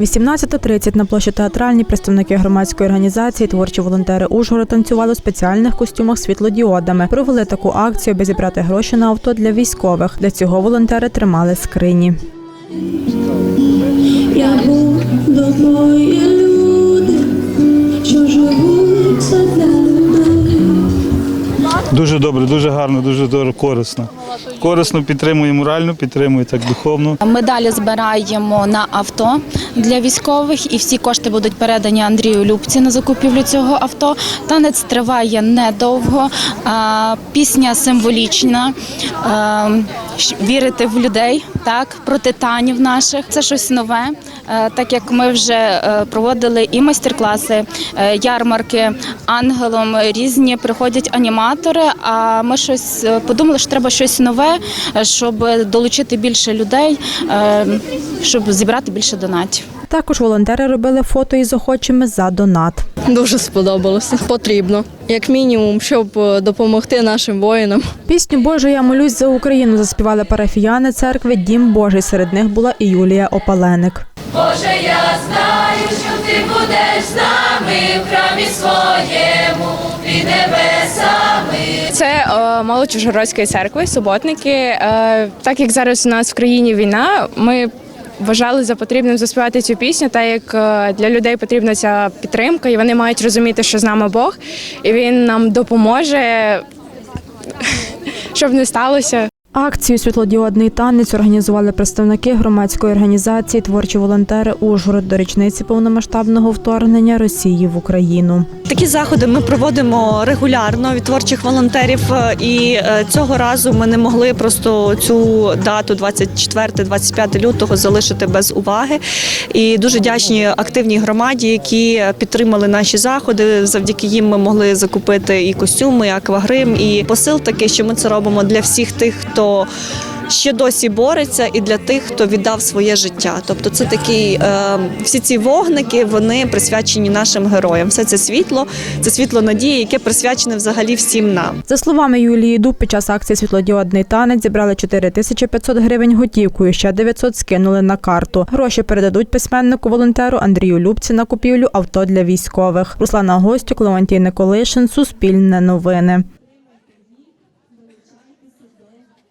18.30 на площі театральній представники громадської організації Творчі волонтери Ужгород танцювали у спеціальних костюмах світлодіодами. Провели таку акцію, аби зібрати гроші на авто для військових. Для цього волонтери тримали скрині. Я буду твої люди, що живуть. Дуже добре, дуже гарно, дуже добре, корисно. Корисно підтримує морально, підтримує так духовно. Ми далі збираємо на авто для військових, і всі кошти будуть передані Андрію Любці на закупівлю цього авто. Танець триває недовго. Пісня символічна. Вірити в людей, так про титанів наших. Це щось нове. Так як ми вже е, проводили і майстер-класи, е, ярмарки ангелом різні приходять аніматори. А ми щось е, подумали, що треба щось нове, щоб долучити більше людей, щоб зібрати більше донатів. Також волонтери робили фото із охочими за донат. Дуже сподобалося. Потрібно, як мінімум, щоб е, допомогти нашим воїнам. Пісню Боже, я молюсь за Україну заспівали парафіяни церкви Дім Божий. Серед них була і Юлія Опаленик. Боже, я знаю, що ти будеш з нами в храмі своєму під небесами. Це е, Малочужгородської церкви, суботники. Е, так як зараз у нас в країні війна, ми вважали за потрібним заспівати цю пісню, так як е, для людей потрібна ця підтримка, і вони мають розуміти, що з нами Бог, і він нам допоможе, щоб не сталося. Акцію Світлодіодний танець організували представники громадської організації Творчі волонтери Ужгород до річниці повномасштабного вторгнення Росії в Україну. Такі заходи ми проводимо регулярно від творчих волонтерів, е, і е, цього разу ми не могли просто цю дату 24-25 лютого залишити без уваги. І дуже вдячні активній громаді, які підтримали наші заходи. Завдяки їм ми могли закупити і костюми, і аквагрим. І посил такий, що ми це робимо для всіх тих, хто. Ще досі бореться і для тих, хто віддав своє життя. Тобто, це такий е, всі ці вогники вони присвячені нашим героям. Все це світло, це світло надії, яке присвячене взагалі всім нам. За словами Юлії Дуб, під час акції Світлодіодний танець зібрали 4500 гривень готівкою, ще 900 скинули на карту. Гроші передадуть письменнику волонтеру Андрію Любці на купівлю авто для військових. Руслана Гостюк, Леонтій Николишин, Суспільне новини.